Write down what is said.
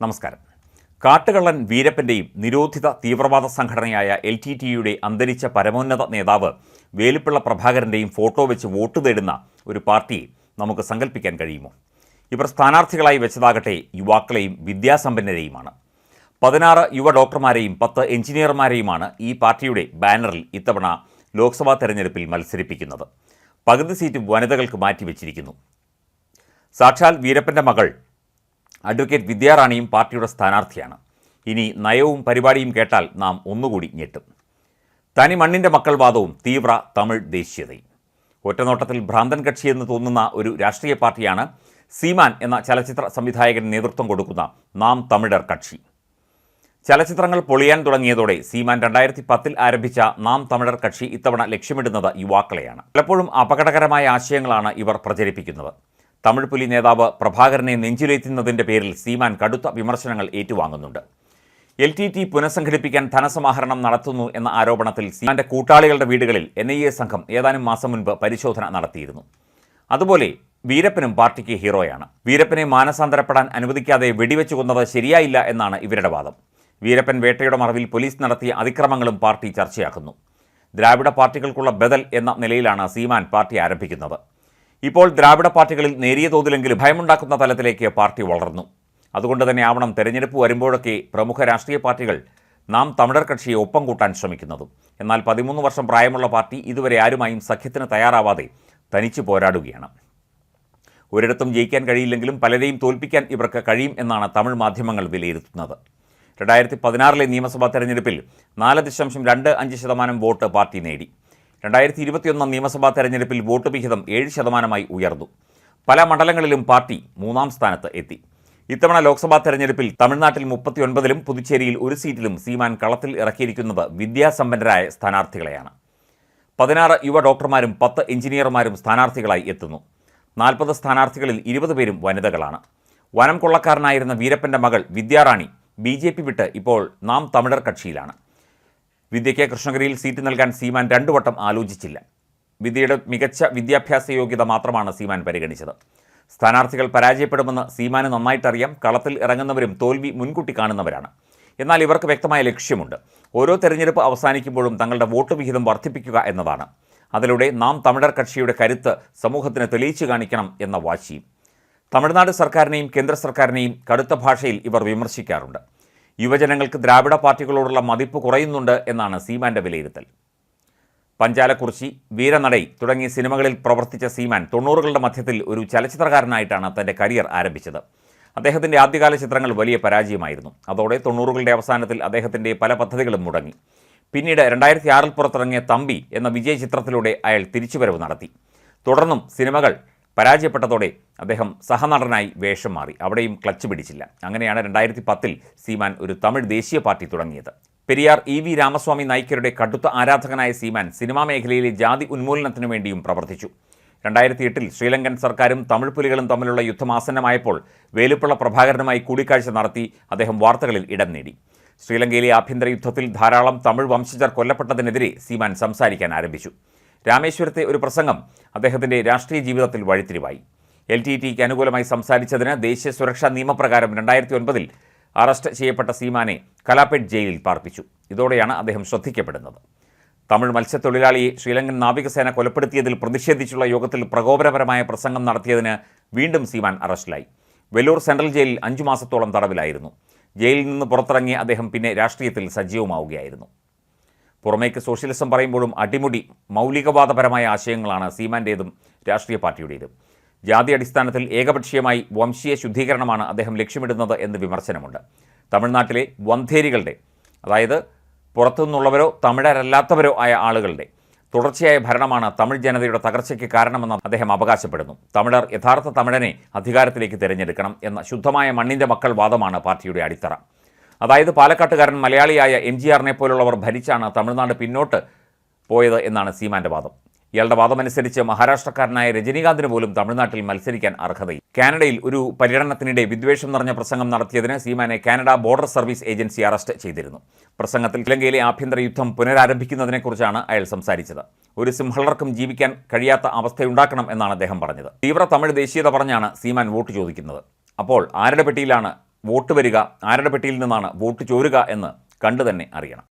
നമസ്കാരം. കാട്ടുകള്ളൻ വീരപ്പന്റെയും നിരോധിത തീവ്രവാദ സംഘടനയായ എൽ ടി ടിയുടെ അന്തരിച്ച പരമോന്നത നേതാവ് വേലുപ്പിള്ള പ്രഭാകരന്റെയും ഫോട്ടോ വെച്ച് വോട്ട് തേടുന്ന ഒരു പാർട്ടിയെ നമുക്ക് സങ്കല്പിക്കാൻ കഴിയുമോ? ഇവർ സ്ഥാനാർത്ഥികളായി വെച്ചതാകട്ടെ യുവാക്കളെയും വിദ്യാസമ്പന്നരെയുമാണ്. പതിനാറ് യുവ ഡോക്ടർമാരെയും പത്ത് എഞ്ചിനീയർമാരെയുമാണ് ഈ പാർട്ടിയുടെ ബാനറിൽ ഇത്തവണ ലോക്സഭാ തെരഞ്ഞെടുപ്പിൽ മത്സരിപ്പിക്കുന്നത്. പകുതി സീറ്റ് വനിതകൾക്ക് മാറ്റിവെച്ചിരിക്കുന്നു. സാക്ഷാൽ വീരപ്പന്റെ മകൾ അഡ്വക്കേറ്റ് വിദ്യാറാണിയും പാർട്ടിയുടെ സ്ഥാനാർത്ഥിയാണ്. ഇനി നയവും പരിപാടിയും കേട്ടാൽ നാം ഒന്നുകൂടി ഞെട്ടും. തനി മണ്ണിന്റെ മക്കൾ വാദവും തീവ്ര തമിഴ് ദേശീയതയും. ഒറ്റനോട്ടത്തിൽ ഭ്രാന്തൻ കക്ഷിയെന്ന് തോന്നുന്ന ഒരു രാഷ്ട്രീയ പാർട്ടിയാണ് സീമാൻ എന്ന ചലച്ചിത്ര സംവിധായകൻ നേതൃത്വം കൊടുക്കുന്ന നാം തമിഴർ കക്ഷി. ചലച്ചിത്രങ്ങൾ പൊളിയാൻ തുടങ്ങിയതോടെ സീമാൻ രണ്ടായിരത്തി പത്തിൽ ആരംഭിച്ച നാം തമിഴർ കക്ഷി ഇത്തവണ ലക്ഷ്യമിടുന്നത് യുവാക്കളെയാണ്. പലപ്പോഴും അപകടകരമായ ആശയങ്ങളാണ് ഇവർ പ്രചരിപ്പിക്കുന്നത്. തമിഴ് പുലി നേതാവ് പ്രഭാകരനെ നെഞ്ചിലേറ്റുന്നതിന്റെ പേരിൽ സീമാൻ കടുത്ത വിമർശനങ്ങൾ ഏറ്റുവാങ്ങുന്നുണ്ട്. എൽ ടി ടി പുനഃസംഘടിപ്പിക്കാൻ ധനസമാഹരണം നടത്തുന്നു എന്ന ആരോപണത്തിൽ സീമാന്റെ കൂട്ടാളികളുടെ വീടുകളിൽ എൻ ഐ എ സംഘം ഏതാനും മാസം മുൻപ് പരിശോധന നടത്തിയിരുന്നു. അതുപോലെ വീരപ്പനും പാർട്ടിക്ക് ഹീറോയാണ്. വീരപ്പനെ മാനസാന്തരപ്പെടാൻ അനുവദിക്കാതെ വെടിവെച്ചു കൊന്നത് ശരിയായില്ല എന്നാണ് ഇവരുടെ വാദം. വീരപ്പൻ വേട്ടയുടെ മറവിൽ പോലീസ് നടത്തിയ അതിക്രമങ്ങളും പാർട്ടി ചർച്ചയാക്കുന്നു. ദ്രാവിഡ പാർട്ടികൾക്കുള്ള ബദൽ എന്ന നിലയിലാണ് സീമാൻ പാർട്ടി ആരംഭിക്കുന്നത്. ഇപ്പോൾ ദ്രാവിഡ പാർട്ടികളിൽ നേരിയ തോതിലെങ്കിലും ഭയമുണ്ടാക്കുന്ന തലത്തിലേക്ക് പാർട്ടി വളർന്നു. അതുകൊണ്ട് തന്നെ ആവണം തെരഞ്ഞെടുപ്പ് വരുമ്പോഴൊക്കെ പ്രമുഖ രാഷ്ട്രീയ പാർട്ടികൾ നാം തമിഴർ കക്ഷിയെ ഒപ്പം കൂട്ടാൻ ശ്രമിക്കുന്നതും. എന്നാൽ പതിമൂന്ന് വർഷം പ്രായമുള്ള പാർട്ടി ഇതുവരെ ആരുമായും സഖ്യത്തിന് തയ്യാറാവാതെ തനിച്ചു പോരാടുകയാണ്. ഒരിടത്തും ജയിക്കാൻ കഴിയില്ലെങ്കിലും പലരെയും തോൽപ്പിക്കാൻ ഇവർക്ക് കഴിയും എന്നാണ് തമിഴ് മാധ്യമങ്ങൾ വിലയിരുത്തുന്നത്. രണ്ടായിരത്തി പതിനാറിലെ നിയമസഭാ തെരഞ്ഞെടുപ്പിൽ നാല് ദശാംശം രണ്ട് അഞ്ച് ശതമാനം വോട്ട് പാർട്ടി നേടി. രണ്ടായിരത്തി ഇരുപത്തിയൊന്ന് നിയമസഭാ തെരഞ്ഞെടുപ്പിൽ വോട്ട് വിഹിതം ഏഴ് ശതമാനമായി ഉയർന്നു. പല മണ്ഡലങ്ങളിലും പാർട്ടി മൂന്നാം സ്ഥാനത്ത് എത്തി. ഇത്തവണ ലോക്സഭാ തെരഞ്ഞെടുപ്പിൽ തമിഴ്നാട്ടിൽ മുപ്പത്തിയൊൻപതിലും പുതുച്ചേരിയിൽ ഒരു സീറ്റിലും സീമാൻ കളത്തിൽ ഇറക്കിയിരിക്കുന്നത് വിദ്യാസമ്പന്നരായ സ്ഥാനാർത്ഥികളെയാണ്. പതിനാറ് യുവ ഡോക്ടർമാരും പത്ത് എഞ്ചിനീയർമാരും സ്ഥാനാർത്ഥികളായി എത്തുന്നു. നാൽപ്പത് സ്ഥാനാർത്ഥികളിൽ ഇരുപത് പേരും വനിതകളാണ്. വനം കൊള്ളക്കാരനായിരുന്ന വീരപ്പന്റെ മകൾ വിദ്യാറാണി ബി വിട്ട് ഇപ്പോൾ നാം തമിഴർ കക്ഷിയിലാണ്. വിദ്യയ്ക്ക് കൃഷ്ണഗിരിയിൽ സീറ്റ് നൽകാൻ സീമാൻ രണ്ടു വട്ടം ആലോചിച്ചില്ല. വിദ്യയുടെ മികച്ച വിദ്യാഭ്യാസ യോഗ്യത മാത്രമാണ് സീമാൻ പരിഗണിച്ചത്. സ്ഥാനാർത്ഥികൾ പരാജയപ്പെടുമെന്ന് സീമാന് നന്നായിട്ടറിയാം. കളത്തിൽ ഇറങ്ങുന്നവരും തോൽവി മുൻകൂട്ടി കാണുന്നവരാണ്. എന്നാൽ ഇവർക്ക് വ്യക്തമായ ലക്ഷ്യമുണ്ട്. ഓരോ തെരഞ്ഞെടുപ്പ് അവസാനിക്കുമ്പോഴും തങ്ങളുടെ വോട്ട് വിഹിതം വർദ്ധിപ്പിക്കുക എന്നതാണ്. അതിലൂടെ നാം തമിഴർ കക്ഷിയുടെ കരുത്ത് സമൂഹത്തിന് തെളിയിച്ചു കാണിക്കണം എന്ന വാശിയും. തമിഴ്നാട് സർക്കാരിനെയും കേന്ദ്ര സർക്കാരിനെയും കടുത്ത ഭാഷയിൽ ഇവർ വിമർശിക്കാറുണ്ട്. യുവജനങ്ങൾക്ക് ദ്രാവിഡ പാർട്ടികളോടുള്ള മതിപ്പ് കുറയുന്നുണ്ട് എന്നാണ് സീമാന്റെ വിലയിരുത്തൽ. പഞ്ചാലക്കുറിശി വീരനടൈ തുടങ്ങിയ സിനിമകളിൽ പ്രവർത്തിച്ച സീമാൻ തൊണ്ണൂറുകളുടെ മധ്യത്തിൽ ഒരു ചലച്ചിത്രകാരനായിട്ടാണ് തന്റെ കരിയർ ആരംഭിച്ചത്. അദ്ദേഹത്തിന്റെ ആദ്യകാല ചിത്രങ്ങൾ വലിയ പരാജയമായിരുന്നു. അതോടെ തൊണ്ണൂറുകളുടെ അവസാനത്തിൽ അദ്ദേഹത്തിന്റെ പല പദ്ധതികളും മുടങ്ങി. പിന്നീട് രണ്ടായിരത്തി ആറിൽ പുറത്തിറങ്ങിയ തമ്പി എന്ന വിജയ ചിത്രത്തിലൂടെ അയാൾ തിരിച്ചുവരവ് നടത്തി. തുടർന്നും സിനിമകൾ പരാജയപ്പെട്ടതോടെ അദ്ദേഹം സഹനടനായി വേഷം മാറി. അവിടെയും ക്ലച്ച് പിടിച്ചില്ല. അങ്ങനെയാണ് രണ്ടായിരത്തി പത്തിൽ സീമാൻ ഒരു തമിഴ് ദേശീയ പാർട്ടി തുടങ്ങിയത്. പെരിയാർ ഇ വി രാമസ്വാമി നായിക്കരുടെ കടുത്ത ആരാധകനായ സീമാൻ സിനിമാ മേഖലയിലെ ജാതി ഉന്മൂലനത്തിനു വേണ്ടിയും പ്രവർത്തിച്ചു. രണ്ടായിരത്തി എട്ടിൽ ശ്രീലങ്കൻ സർക്കാരും തമിഴ് പുലികളും തമ്മിലുള്ള യുദ്ധം ആസന്നമായപ്പോൾ വേലുപ്പള്ള പ്രഭാകരനുമായി കൂടിക്കാഴ്ച നടത്തി അദ്ദേഹം വാർത്തകളിൽ ഇടം നേടി. ശ്രീലങ്കയിലെ ആഭ്യന്തര യുദ്ധത്തിൽ ധാരാളം തമിഴ് വംശജർ കൊല്ലപ്പെട്ടതിനെതിരെ സീമാൻ സംസാരിക്കാൻ ആരംഭിച്ചു. രാമേശ്വരത്തെ ഒരു പ്രസംഗം അദ്ദേഹത്തിന്റെ രാഷ്ട്രീയ ജീവിതത്തിൽ വഴിത്തിരിവായി. എൽ ടി ടിക്ക് അനുകൂലമായി സംസാരിച്ചതിന് ദേശീയ സുരക്ഷാ നിയമപ്രകാരം രണ്ടായിരത്തി ഒൻപതിൽ അറസ്റ്റ് ചെയ്യപ്പെട്ട സീമാനെ കലാപേട്ട് ജയിലിൽ പാർപ്പിച്ചു. ഇതോടെയാണ് അദ്ദേഹം ശ്രദ്ധിക്കപ്പെടുന്നത്. തമിഴ് മത്സ്യത്തൊഴിലാളിയെ ശ്രീലങ്കൻ നാവികസേന കൊലപ്പെടുത്തിയതിൽ പ്രതിഷേധിച്ചുള്ള യോഗത്തിൽ പ്രകോപനപരമായ പ്രസംഗം നടത്തിയതിന് വീണ്ടും സീമാൻ അറസ്റ്റിലായി. വെല്ലൂർ സെൻട്രൽ ജയിലിൽ അഞ്ചു മാസത്തോളം തടവിലായിരുന്നു. ജയിലിൽ നിന്ന് പുറത്തിറങ്ങിയ അദ്ദേഹം പിന്നെ രാഷ്ട്രീയത്തിൽ സജീവമാവുകയായിരുന്നു. പുറമേക്ക് സോഷ്യലിസം പറയുമ്പോഴും അടിമുടി മൗലികവാദപരമായ ആശയങ്ങളാണ് സീമാന്റേതും രാഷ്ട്രീയ പാർട്ടിയുടേതും. ജാതി അടിസ്ഥാനത്തിൽ ഏകപക്ഷീയമായി വംശീയ ശുദ്ധീകരണമാണ് അദ്ദേഹം ലക്ഷ്യമിടുന്നത് എന്ന് വിമർശനമുണ്ട്. തമിഴ്നാട്ടിലെ വന്ധേരികളുടെ അതായത് പുറത്തുനിന്നുള്ളവരോ തമിഴരല്ലാത്തവരോ ആയ ആളുകളുടെ തുടർച്ചയായ ഭരണമാണ് തമിഴ് ജനതയുടെ തകർച്ചയ്ക്ക് കാരണമെന്ന് അദ്ദേഹം അവകാശപ്പെടുന്നു. തമിഴർ യഥാർത്ഥ തമിഴനെ അധികാരത്തിലേക്ക് തിരഞ്ഞെടുക്കണം എന്ന ശുദ്ധമായ മണ്ണിന്റെ മക്കൾ വാദമാണ് പാർട്ടിയുടെ അടിത്തറ. അതായത് പാലക്കാട്ടുകാരൻ മലയാളിയായ എം ജി ആറിനെ പോലുള്ളവർ ഭരിച്ചാണ് തമിഴ്നാട് പിന്നോട്ട് പോയത് എന്നാണ് സീമാന്റെ വാദം. ഇയാളുടെ വാദമനുസരിച്ച് മഹാരാഷ്ട്രക്കാരനായ രജനീകാന്തിന് പോലും തമിഴ്നാട്ടിൽ മത്സരിക്കാൻ അർഹതയില്ല. കാനഡയിൽ ഒരു പര്യടനത്തിനിടെ വിദ്വേഷം നിറഞ്ഞ പ്രസംഗം നടത്തിയതിന് സീമാനെ Canada border service agency arrest ചെയ്തിരുന്നു. പ്രസംഗത്തിൽ ശ്രീലങ്കയിലെ ആഭ്യന്തര യുദ്ധം പുനരാരംഭിക്കുന്നതിനെക്കുറിച്ചാണ് അയാൾ സംസാരിച്ചത്. ഒരു സിംഹളർക്കും ജീവിക്കാൻ കഴിയാത്ത അവസ്ഥയുണ്ടാക്കണം എന്നാണ് അദ്ദേഹം പറഞ്ഞത്. തീവ്ര തമിഴ് ദേശീയത പറഞ്ഞാണ് സീമാൻ വോട്ട് ചോദിക്കുന്നത്. അപ്പോൾ ആരുടെ പെട്ടിയിലാണ് വോട്ട് വരിക ആരുടെ പെട്ടിയിൽ നിന്നാണ് വോട്ട് ചോരുക എന്ന് കണ്ടു തന്നെ അറിയണം.